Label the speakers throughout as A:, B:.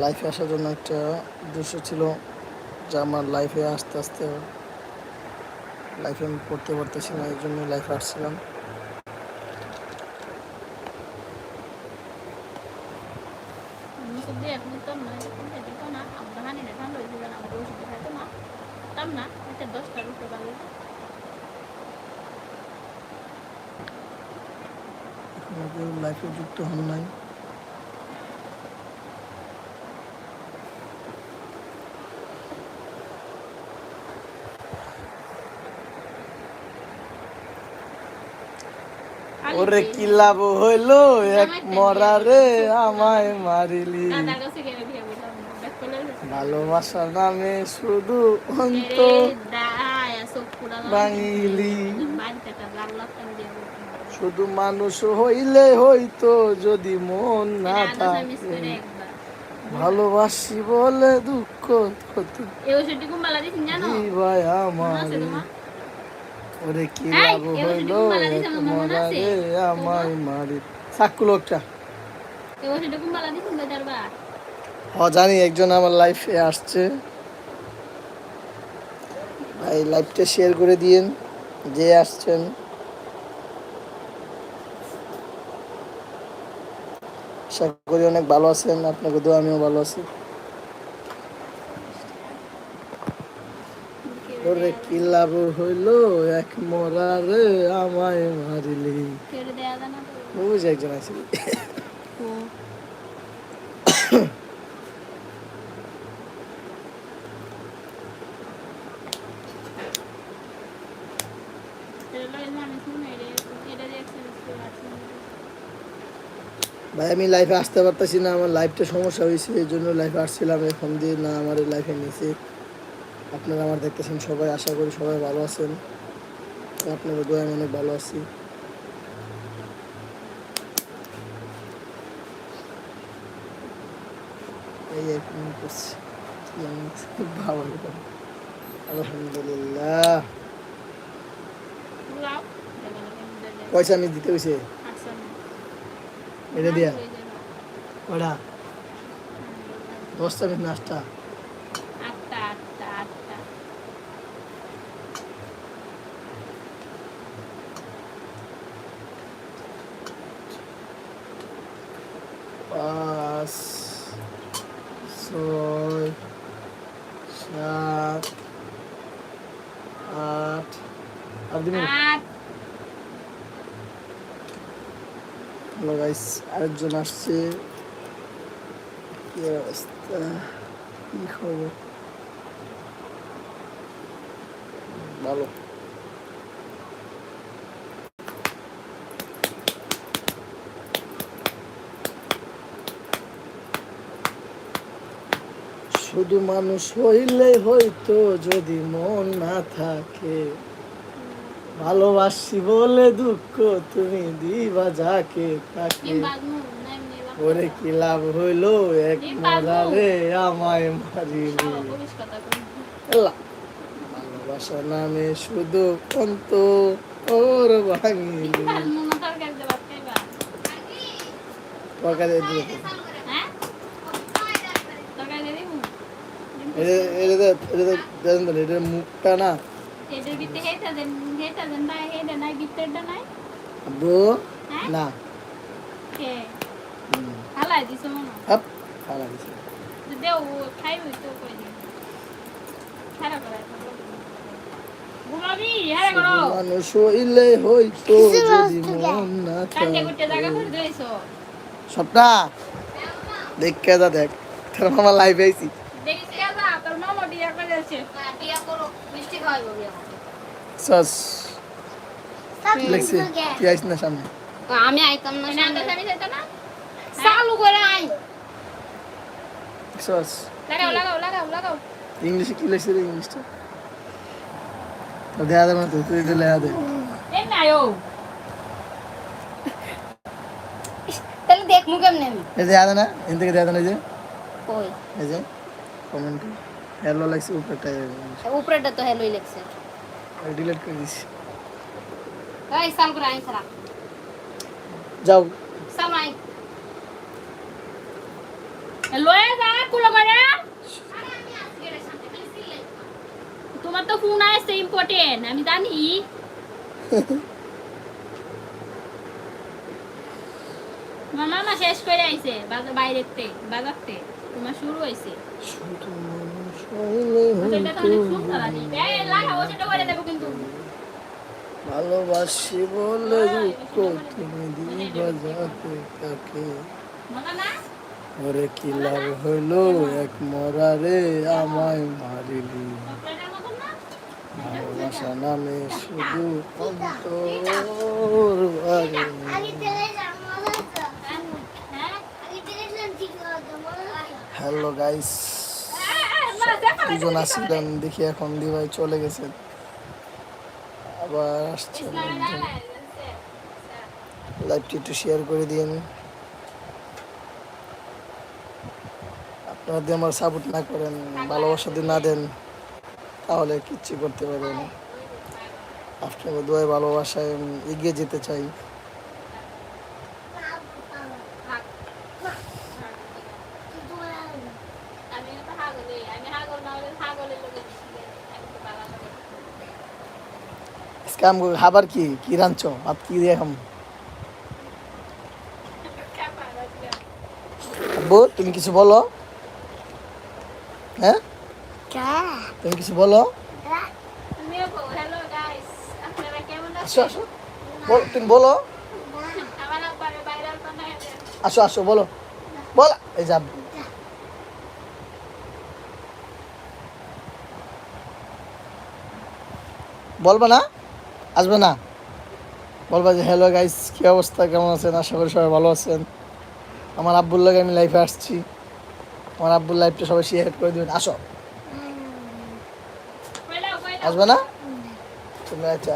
A: লাইফে আসার জন্য একটা উদ্দেশ্য ছিল যে আমার লাইফে আস্তে আস্তে লাইফে আমি পড়তে পারতেছি না এই জন্য লাইফে আসছিলাম
B: ওষুধ দিয়ে এখন তো না এখন খেতে তো না আমরা হানি না ঠান্ডা হয়েছিল না আমরা ওষুধ খাইতো না তাম না এটা দশটার উপরে বাজে
A: এখনও কেউ লাইফে যুক্ত হন নাই ওরে কি লাভ হইল? এক মরারে আমায় মারিলি। ভালোবাসার নামে শুধু অন্ত বাঙিলি শুধু মানুষ হইলে হইতো যদি মন না থাকে ভালোবাসি বলে দুঃখ ভাই আমার। ওরে কি লাভ হইল?
B: আমার
A: মারি। সাক্কু লোকটা। হ জানি একজন আমার লাইফে আসছে। ভাই লাইভটা শেয়ার করে দিয়েন যে আসছেন। আশা করি অনেক ভালো আছেন আপনাকে দোয়া আমিও ভালো আছি। ওরে কি লাভ হইল? এক মরারে আমায় মারিলি। একজন আছে। ভাই আমি লাইফে আসতে পারতেছি না আমার লাইফটা সমস্যা হয়েছে এই জন্য লাইফে আসছিলাম এখন দিয়ে না আমার লাইফে নিচে। আপনারা আমার দেখতেছেন সবাই, আশা করি সবাই ভালো আছেন। আপনাদের দোয়া আমি অনেক ভালো আছি। এই করছি। ভালো। আলহামদুলিল্লাহ। পয়সা আমি দিতে হয়েছে এটা দিয়া। ওটা দশটা মিনিট নাচটা হ্যালো গাইস আরেকজন আসছে। কি অবস্থা? কি খবর? ভালো। শুধু মানুষ হইলে হয়তো যদি মন না থাকে। ভালোবাসি বলে দুঃখ তুমি দিবা যাকে তাকে। ওরে কি লাভ হইল এক। মরারে আমায় মারিলি। ভালোবাসা নামে শুধু অন্ত ওর ভাঙিলি।
B: তরকারি দিয়ে
A: এটা- মুখটা না
B: ভিতরে দেন নাই নাই ভিতরটা নাই
A: আব্বু? না
B: কে হালাই দিছো মনে হয়।
A: হাপ খারাপ দিছে।
B: দেও খাইবি তো কই দিন খারাপ করে ঘুমাবি হ্যাঁ করো
A: মানুষ হইলে হইতো যদি মন না
B: কান্দে করতে জায়গা করে দিয়েছ
A: সবটা দেখ কেদা দেখ তোর মামা লাইভ আইছি
B: দেখিস করো।
A: সস। লেখছে তুই আইস না সামনে।
C: আমি আইতাম না
B: না তো আমি যাইতো না?
C: চালু করে আই
A: সস।
B: লাগাও লাগাও লাগাও লাগাও।
A: ইংলিশে কি লেখছে রে ইংলিশটা? তো দেয়া দেবে না তো তুই দিলে দে।
B: এই
C: তাহলে দেখমু কেমনে আমি।
A: এই থেকে যে।
C: কই?
A: এই যে কমেন্ট হ্যালো লাগছে উপরটা
C: উপরেটা তো হেলোই লেখছে
A: ডিলিট করে দিছি।
C: এই চাল করে আই সারা
A: যাও।
C: চাল আই
B: লয়ে যা কুলো করে তোমার তো ফোন আসছে ইম্পর্টেন্ট আমি জানি। মামা শেষ করে আইছে বাজার বাইরেতে বাজারতে তোমার শুরু হয়েছে।
A: শুধু ভালোবাসি বলে দুঃখ তুমি দিবা যাতে তাকে। ওরে কি লাভ হলো এক মরারে আমায় মারিলি। ভালোবাসা নামে শুধু অন্তর হ্যালো গাইস। দুজন আসছিলেন দেখি এখন দিভাই চলে গেছেন আবার আসছেন লাইভটি একটু শেয়ার করে দিন। আপনারা যদি আমার সাপোর্ট না করেন ভালোবাসা যদি না দেন তাহলে কিচ্ছু করতে পারবেন আপনাকে দোয়ায় ভালোবাসায় এগিয়ে যেতে চাই
B: আমি তো হাগলে আমি হাগল না হলে হাগলের লোকে
A: আজকে আমি খাবার কি? কি রাঁধছ? ভাত কি দিয়ে খাম? আব্বু তুমি কিছু বলো। হ্যাঁ? তুমি কিছু বলো।
B: তুমিও হ্যালো গাইস আপনারা কেমন
A: আসো আসো। বল তুমি বলো। আসো আসো বলো। বল এই যা বলবা না? আসবে না। বলবা যে হ্যালো গাইস কি অবস্থা? কেমন আছেন? আশা করি সবাই ভালো আছেন। আমার আব্বুর লাগে আমি লাইফে আসছি। আমার আব্বুর লাইফটা সবাই শেয়ার করে দেবেন। আসো। আসবে না? তুমি আচ্ছা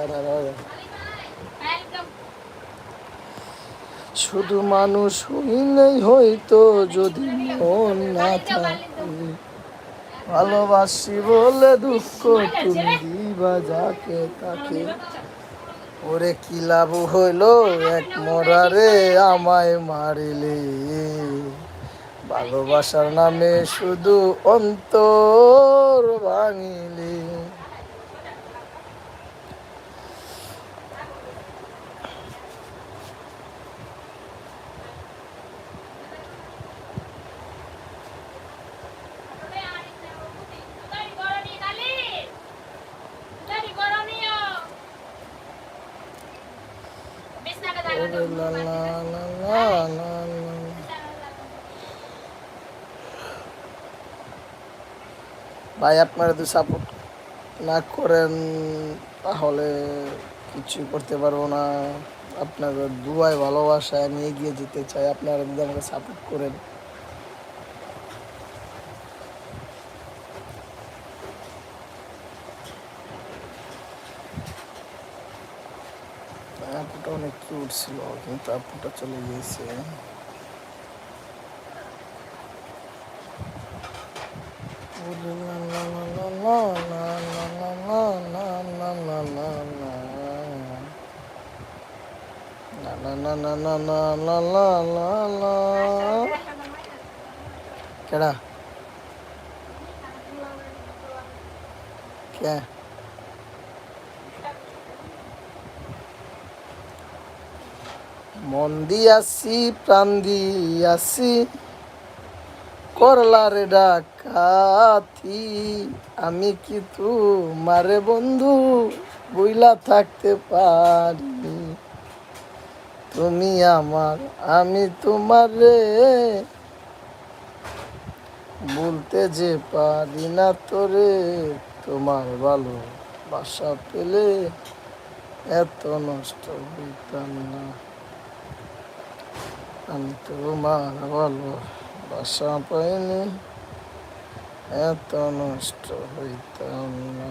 A: শুধু মানুষ হইলেই হইতো, যদি মন না থাকে। ভালোবাসি বলে দুঃখ তুমি দিবা যাকে তাকে। ওরে কি লাভ হইল? এক মরারে আমায় মারিলি। ভালোবাসার নামে শুধু অন্তর ভাঙিলি
B: তাড়াতাড়ি গরনি কালি তাড়াতাড়ি গরনিও বিছনাটা
A: ওরে
B: দাও
A: লা লা লা লা লা লা। ভাই, আপনারা যদি সাপোর্ট না করেন, তাহলে কিছু করতে পারব না। আপনাদের দুয়ায় ভালোবাসায় আমি এগিয়ে যেতে চাই। আপনারা যদি আমাকে সাপোর্ট করেন। অনেক কিউট ছিল, কিন্তু আপুটা চলে গিয়েছে। না না না লা লা লা লা প্রাণ ডাকাতি আমি কি তু মারে বন্ধু বইলা থাকতে পারি তুমি আমার, আমি তোমার রে। বলতে যে পারি না তোরে, তোমার ভালো বাসা পেলে এত নষ্ট হইতাম না। আমি তোমার ভালো বাসা পাইনি, এত নষ্ট হইতাম না।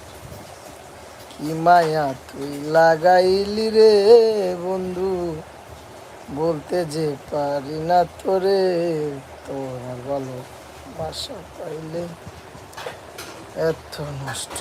A: কি মায়া তুই লাগাইলি রে বন্ধু। বলতে যে পারি না তোরে, তোর আর বলো বাসা পাইলে এত নষ্ট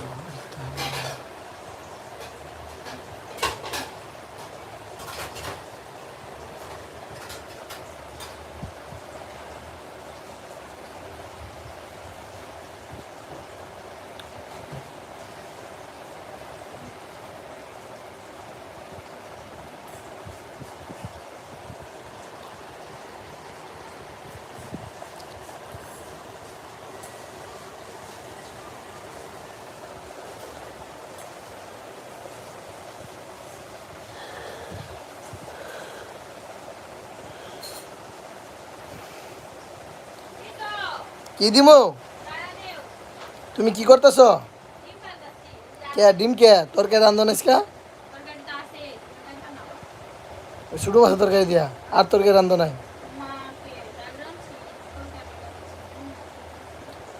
A: কি দিমো? তুমি কি করতেছ? কে, ডিম কে? তোর কে রান্ধন ইসকা শুধু মাছ তরকারি দিয়া। আর তোর কে রান্ধ নাই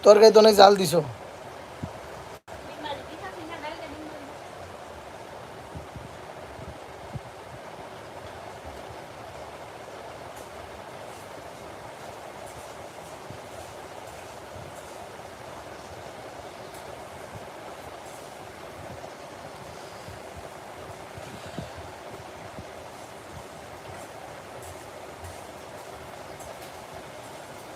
A: তরকারি তো অনেক জাল দিছ।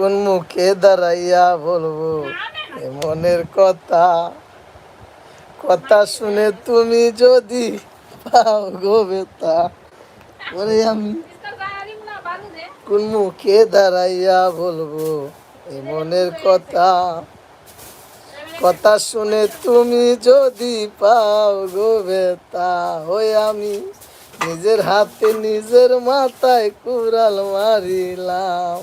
A: কোন মুখে দাঁড়াইয়া বলব মনের কথা। কথা শুনে তুমি যদি পাও গো বেতা ওরে আমি কোন মুখে দাঁড়াইয়া বলব মনের কথা। কথা শুনে তুমি যদি পাও গো বেতা ওই আমি নিজের হাতে নিজের মাথায় কুড়াল মারিলাম।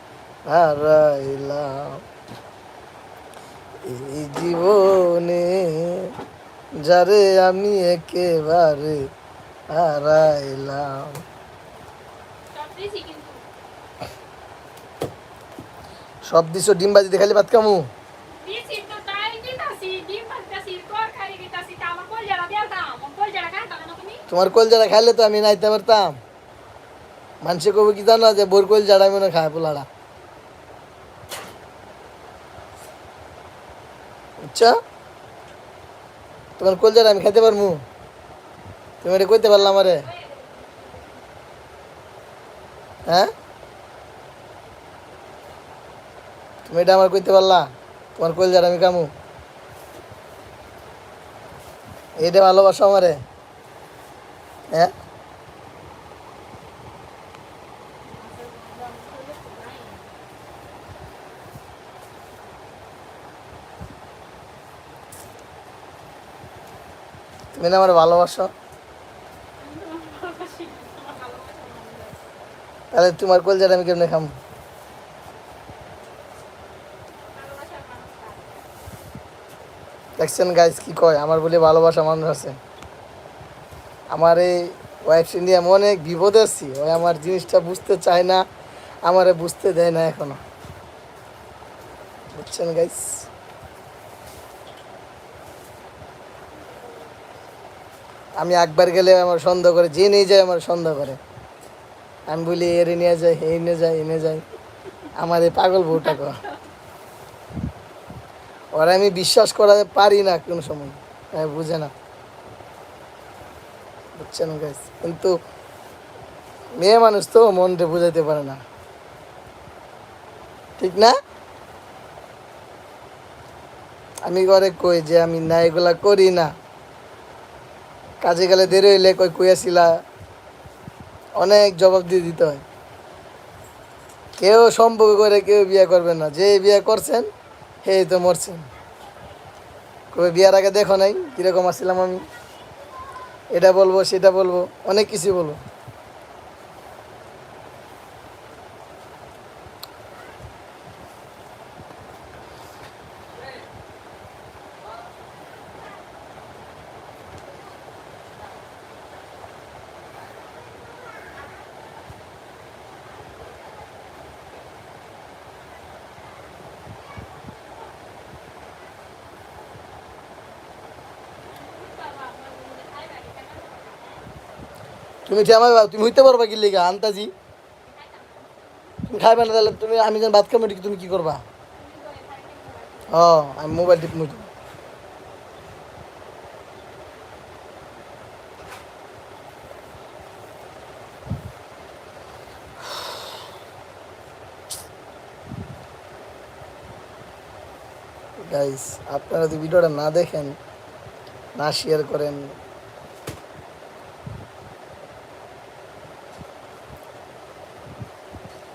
A: হারাইলাম। এই জীবনে যারে আমি একেবারে হারাইলাম। সব দিছ ডিম বাজি দেখালি ভাত কামু তোমার কোল যারা খাইলে তো আমি নাইতে পারতাম। মানুষে কবে কি জানো যে বোর কোল জাড়াই মনে খায় পোলাটা আচ্ছা। তোমার কোল জাড়া আমি খাইতে পারমু? তুমি এটা কইতে পারলাম আরে হ্যাঁ? তুমি এটা আমার কইতে পারলা? তোমার কোল জাড়া আমি কামু এটা ভালোবাসো আমারে। হ্যাঁ? তুমি আমার ভালোবাসো। তাহলে তোমার কলজাটা আমি কেমনে খাম? দেখছেন গাইজ কি কয়? আমার বলে ভালোবাসা মানুষ আছে। আমার এই ওয়াইফ নিয়ে আমি অনেক বিপদে আছি। ওই আমার জিনিসটা বুঝতে চায় না, আমারে বুঝতে দেয় না এখনও। বুঝছেন গাইজ আমি একবার গেলে আমার সন্দেহ করে, যে নিয়ে যায় আমার সন্দেহ করে। আমি বলি, এরে নিয়ে যাই এই নিয়ে যাই এনে যাই আমার এই পাগল বউটা কর ওরা আমি বিশ্বাস করাতে পারি না কোনো সময়। হ্যাঁ বুঝে না। বুঝছেন গাইস কিন্তু মেয়ে মানুষ তো মনটা বুঝাইতে পারে না। ঠিক না? আমি করে কই যে আমি না এগুলা করি না। কাজে গেলে দেরি হইলে কই কইয়াছিলা অনেক জবাব দিয়ে দিতে হয়। কেউ সম্পর্ক করে কেউ বিয়ে করবে না। যে বিয়ে করছেন, হে তো মরছেন। কবে বিয়ার আগে দেখো নাই কীরকম আসছিলাম আমি? এটা বলব, সেটা বলব, অনেক কিছু বলব। তুমি তুমি হইতে পারবা কি লিগা, আন্তাজি? তুমি খাইবে না তাহলে তুমি আমি যেন ভাত খাব তুমি কি করবা? ও, আমি মোবাইল টিপ গাইস আপনারা যদি ভিডিওটা না দেখেন, না শেয়ার করেন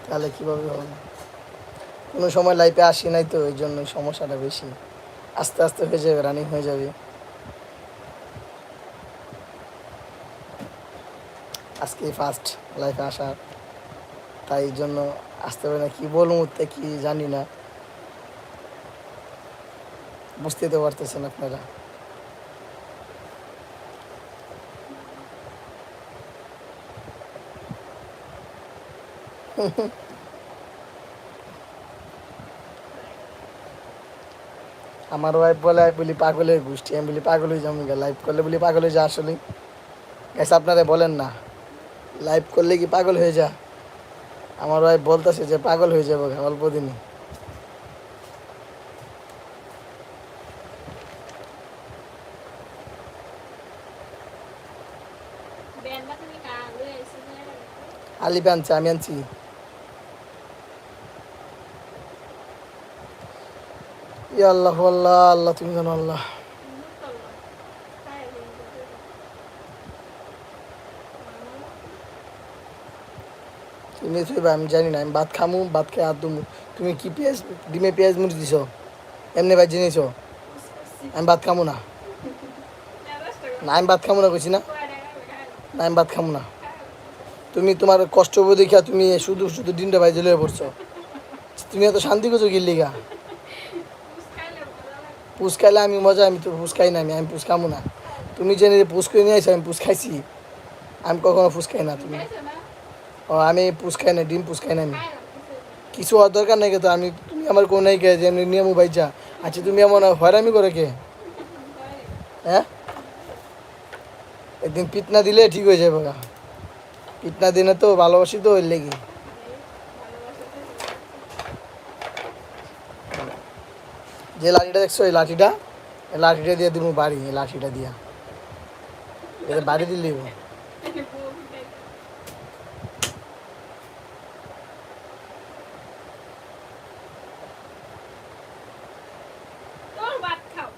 A: তাহলে কীভাবে হবে? কোনো সময় লাইফে আসি নাই তো ওই জন্য সমস্যাটা বেশি। আস্তে আস্তে হয়ে যাবে রানিং হয়ে যাবে। আজকে ফার্স্ট লাইফে আসা তাই জন্য আসতে পারে না, কী বলব তে কি জানি না। বুঝতে তো পারতেছেন আপনারা। আমার ওয়াইফ বলে বলি পাগলের গোষ্ঠী আমি বলি পাগল হয়ে যাব লাইভ করলে বলি পাগল হয়ে যা আসলে। গ্যাস আপনারা বলেন না লাইভ করলে কি পাগল হয়ে যা? আমার ওয়াইফ বলতেছে যে পাগল হয়ে যাব অল্প দিনে। আলিপে আনছে আমি আনছি। ইয়া আল্লাহ আল্লাহ আল্লাহ, তুমি জানো আল্লাহ। থইবা আমি জানি না, আমি ভাত খামু, ভাত খেয়ে হাত দুমু তুমি কি পেঁয়াজ ডিমে পেঁয়াজ মুড়ি দিছ? এমনি ভাই জিনিস আমি ভাত খামু না। না, আমি ভাত খামু না কইছি না। না, আমি ভাত খামু না। তুমি তোমার কষ্ট দেখিয়া তুমি শুধু শুধু দিনটা ভাই জেলে পড়ছো। তুমি এত শান্তি করছ কি খাইলে আমি মজা, আমি তো পুষ খাই না আমি আমি পুষ খামু না। তুমি জেনে পুষ করে নিয়ে আসো আমি পুষ খাইছি আমি কখনো পুষ খাই না তুমি। ও, আমি পুষ খাই না ডিম পুষ খাই না আমি। কিছু হওয়ার দরকার নাই তো, আমি, তুমি আমার কোনো নাই কে যে নিয়ম ভাই যা। আচ্ছা তুমি এমন হয়রামি করে কে হ্যাঁ? একদিন পিট না দিলে ঠিক হয়ে যাবে। পিট না দিলে তো ভালোবাসি তো ওই লেগে। যে লাঠিটা দেখছ এই লাঠিটা এই লাঠিটা দিয়ে দিব বাড়ি এই লাঠিটা দিয়া এটা বাড়ি দিলেই হবে।
B: তোর ভাত খাও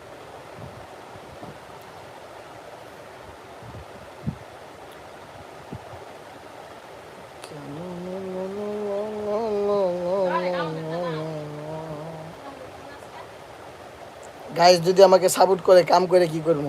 A: গাইজ যদি আমাকে সাপোর্ট করে কাম করে কি করব?